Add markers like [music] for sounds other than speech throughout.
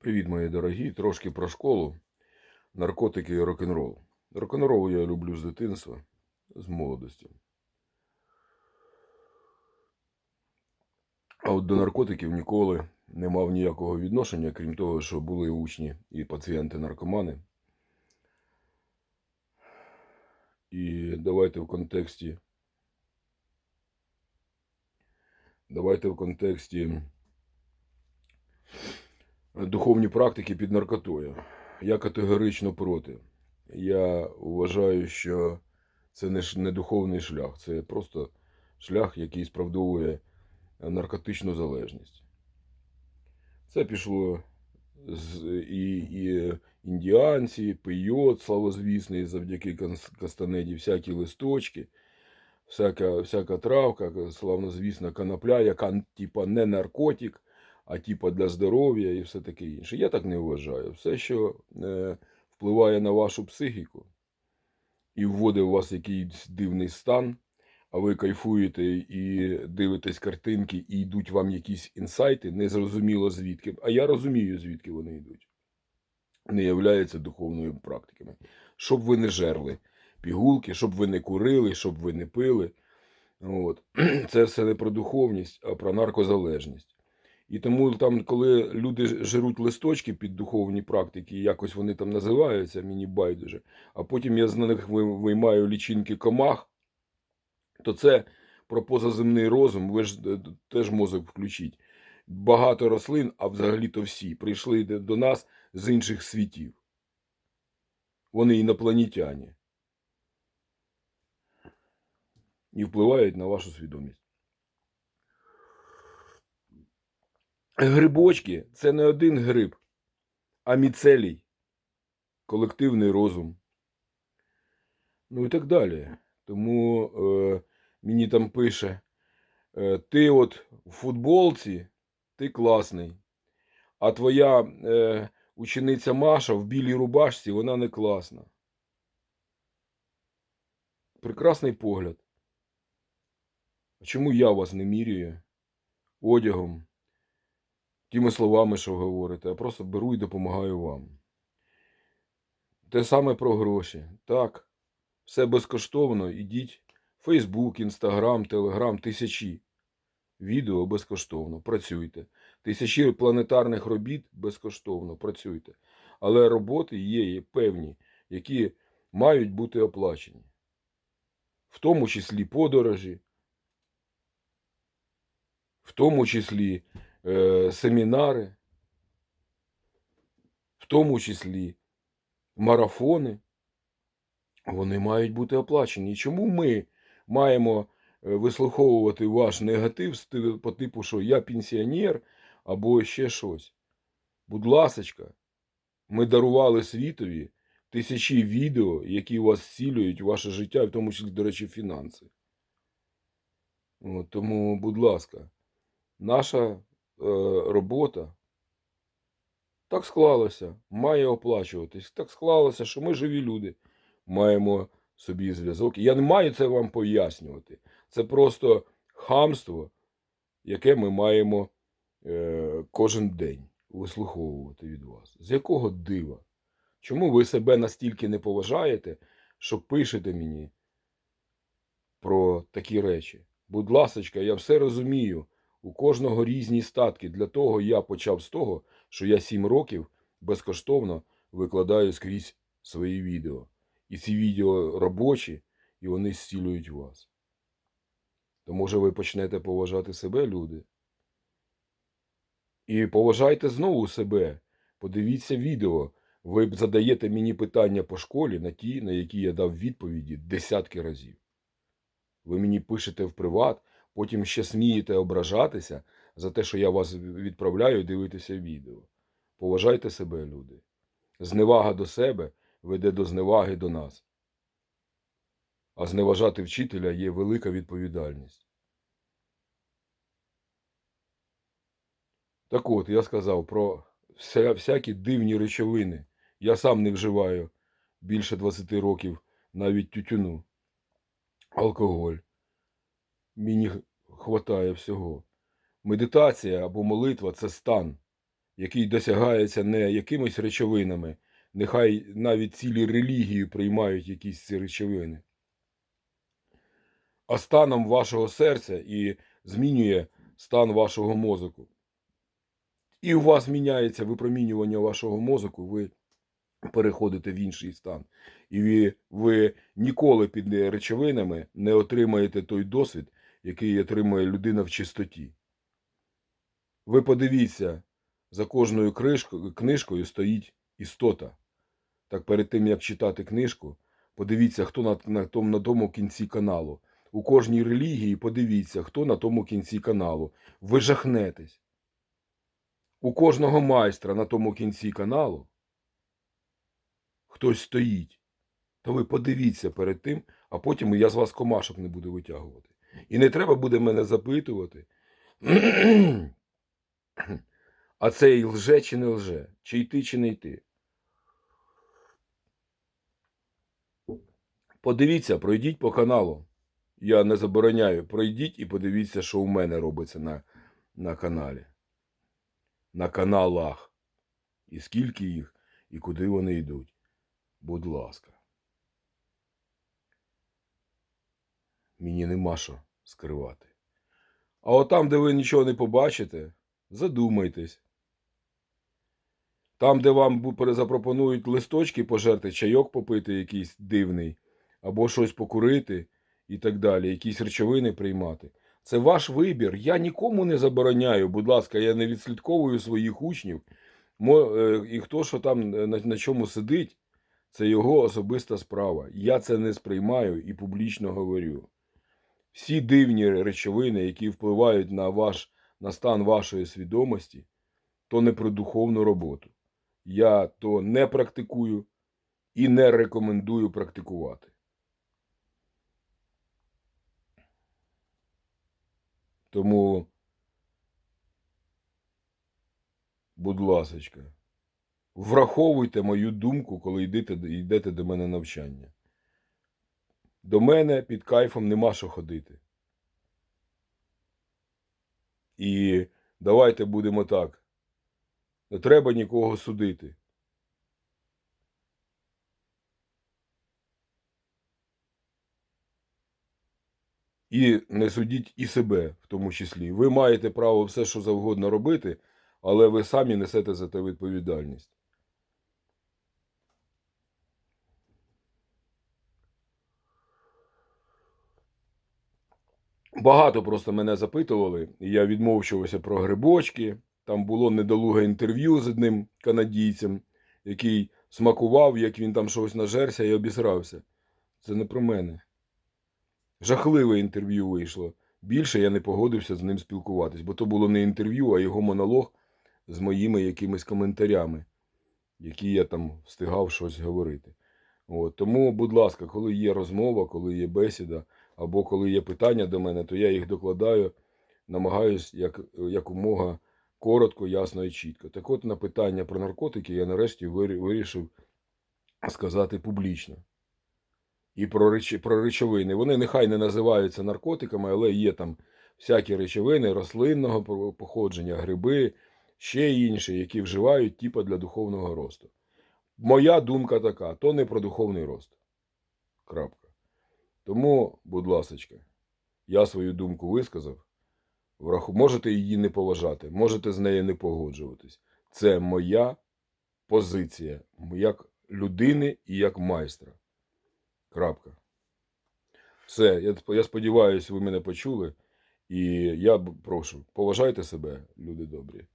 Привіт, мої дорогі. Трошки про школу, наркотики і рок-н-рол. Рок-н-рол я люблю з дитинства, з молодості. А от до наркотиків ніколи не мав ніякого відношення, крім того, що були учні і пацієнти-наркомани. І давайте в контексті. Давайте в контексті духовні практики під наркотою. Я категорично проти. Я вважаю, що це не, духовний шлях, це просто шлях, який справдовує наркотичну залежність. Це пішло з і, і індіанці, пийот славозвісний завдяки Кастанеді, всякі листочки, всяка, всяка травка, славнозвісна конопля, яка типа не наркотик, а типа для здоров'я і все таке інше. Я так не вважаю. Все, що е, впливає на вашу психіку і вводить у вас якийсь дивний стан, а ви кайфуєте і дивитесь картинки, і йдуть вам якісь інсайти, незрозуміло звідки. А я розумію, звідки вони йдуть. Не являються духовними практиками. Щоб ви не жерли пігулки, щоб ви не курили, щоб ви не пили. От. [clears throat] Це все не про духовність, а про наркозалежність. І тому там, коли люди жируть листочки під духовні практики, якось вони там називаються, мені байдуже, а потім я з них виймаю лічинки комах, то це про позаземний розум, ви ж е, теж мозок включіть. Багато рослин, а взагалі-то всі, прийшли до- до нас з інших світів. Вони інопланетяні. І впливають на вашу свідомість. Грибочки це не один гриб, а міцелій, колективний розум. Ну і так далі. Тому е, мені там пише: е, ти от в футболці, ти класний, а твоя е, учениця Маша в білій рубашці, вона не класна. Прекрасний погляд. А чому я вас не міряю одягом? Тими словами, що говорите, а просто беру і допомагаю вам. Те саме про гроші. Так, все безкоштовно. Ідіть Фейсбук, Інстаграм, Телеграм, тисячі відео безкоштовно. Працюйте. Тисячі планетарних робіт безкоштовно. Працюйте. Але роботи є є певні, які мають бути оплачені. В тому числі подорожі, в тому числі е, семінари, в тому числі марафони, вони мають бути оплачені. Чому ми маємо е, вислуховувати ваш негатив по типу, що я пенсіонер або ще щось? Будь ласочка, ми дарували світові тисячі відео, які вас зцілюють ваше життя, в тому числі, до речі, фінанси. От, тому, будь ласка, наша робота так склалося, має оплачуватись. Так склалося, що ми живі люди, маємо собі зв'язок. Я не маю це вам пояснювати. Це просто хамство, яке ми маємо е, кожен день вислуховувати від вас. З якого дива? Чому ви себе настільки не поважаєте, що пишете мені про такі речі? Будь ласочка, я все розумію. У кожного різні статки. Для того я почав з того, що я 7 років безкоштовно викладаю скрізь свої відео. І ці відео робочі, і вони зцілюють вас. То може ви почнете поважати себе, люди? І поважайте знову себе. Подивіться відео. Ви задаєте мені питання по школі на ті, на які я дав відповіді десятки разів. Ви мені пишете в приват, потім ще смієте ображатися за те, що я вас відправляю дивитися відео. Поважайте себе, люди. Зневага до себе веде до зневаги до нас. А зневажати вчителя є велика відповідальність. Так от, я сказав про вся, всякі дивні речовини. Я сам не вживаю більше 20 років навіть тютюну, алкоголь. Мені хватає всього. Медитація або молитва це стан, який досягається не якимись речовинами, нехай навіть цілі релігії приймають якісь ці речовини, а станом вашого серця і змінює стан вашого мозку. І у вас міняється випромінювання вашого мозку, ви переходите в інший стан. І ви, ви ніколи під речовинами не отримаєте той досвід, який отримує людина в чистоті. Ви подивіться, за кожною книжкою стоїть істота. Так перед тим, як читати книжку, подивіться, хто на, на, тому, на тому кінці каналу. У кожній релігії подивіться, хто на тому кінці каналу. Ви жахнетесь. У кожного майстра на тому кінці каналу хтось стоїть. То ви подивіться перед тим, а потім я з вас комашок не буду витягувати. І не треба буде мене запитувати. [clears throat] А цей лже чи не лже, чи йти, чи не йти. Подивіться, пройдіть по каналу. Я не забороняю. Пройдіть і подивіться, що у мене робиться на, на каналі. На каналах. І скільки їх, і куди вони йдуть. Будь ласка. Мені нема що скривати. А от там, де ви нічого не побачите, задумайтесь. Там, де вам бу- запропонують листочки пожерти, чайок попити якийсь дивний, або щось покурити і так далі, якісь речовини приймати. Це ваш вибір. Я нікому не забороняю. Будь ласка, я не відслідковую своїх учнів. Е, І хто що там е, на чому сидить, це його особиста справа. Я це не сприймаю і публічно говорю. Всі дивні речовини, які впливають на, ваш, на стан вашої свідомості, то не про духовну роботу. Я то не практикую і не рекомендую практикувати. Тому, будь ласочка, враховуйте мою думку, коли йдете, йдете до мене навчання. До мене під кайфом нема що ходити. І давайте будемо так. Не треба нікого судити. І не судіть і себе в тому числі. Ви маєте право все, що завгодно робити, але ви самі несете за те відповідальність. Багато просто мене запитували, і я відмовчувався про грибочки. Там було недолуге інтерв'ю з одним канадійцем, який смакував, як він там щось нажерся і обісрався. Це не про мене. Жахливе інтерв'ю вийшло. Більше я не погодився з ним спілкуватись, бо то було не інтерв'ю, а його монолог з моїми якимись коментарями, які я там встигав щось говорити. От. Тому, будь ласка, коли є розмова, коли є бесіда, або коли є питання до мене, то я їх докладаю, намагаюсь як, якомога коротко, ясно і чітко. Так от на питання про наркотики я нарешті вирішив сказати публічно. І про, реч... про речовини. Вони нехай не називаються наркотиками, але є там всякі речовини рослинного походження, гриби, ще інші, які вживають типа для духовного росту. Моя думка така: то не про духовний рост. Крапка. Тому, будь ласочка, я свою думку висказав. Можете її не поважати, можете з нею не погоджуватись. Це моя позиція як людини і як майстра. Крапка. Все, я, я сподіваюся, ви мене почули. І я прошу, поважайте себе, люди добрі.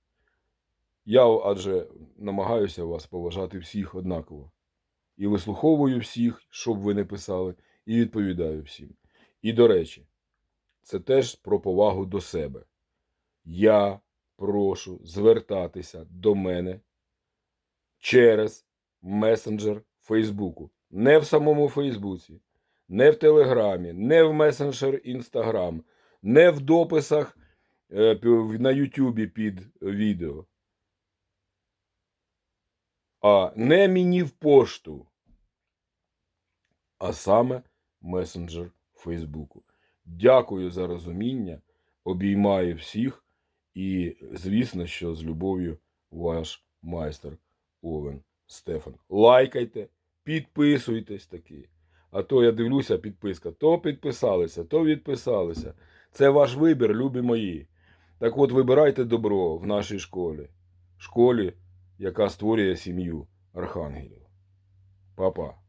Я адже намагаюся вас поважати всіх однаково. І вислуховую всіх, що б ви не писали, і відповідаю всім. І до речі, це теж про повагу до себе. Я прошу звертатися до мене через месенджер Фейсбуку. Не в самому Фейсбуці, не в Телеграмі, не в месенджер Інстаграм, не в дописах е, на Ютубі під відео. А не мені в пошту, а саме месенджер Фейсбуку. Дякую за розуміння, обіймаю всіх і, звісно, що з любов'ю ваш майстер Овен Стефан. Лайкайте, підписуйтесь таки. А то я дивлюся, підписка. То підписалися, то відписалися. Це ваш вибір, любі мої. Так от вибирайте добро в нашій школі. Школі, яка створює сім'ю архангелів. Па-па.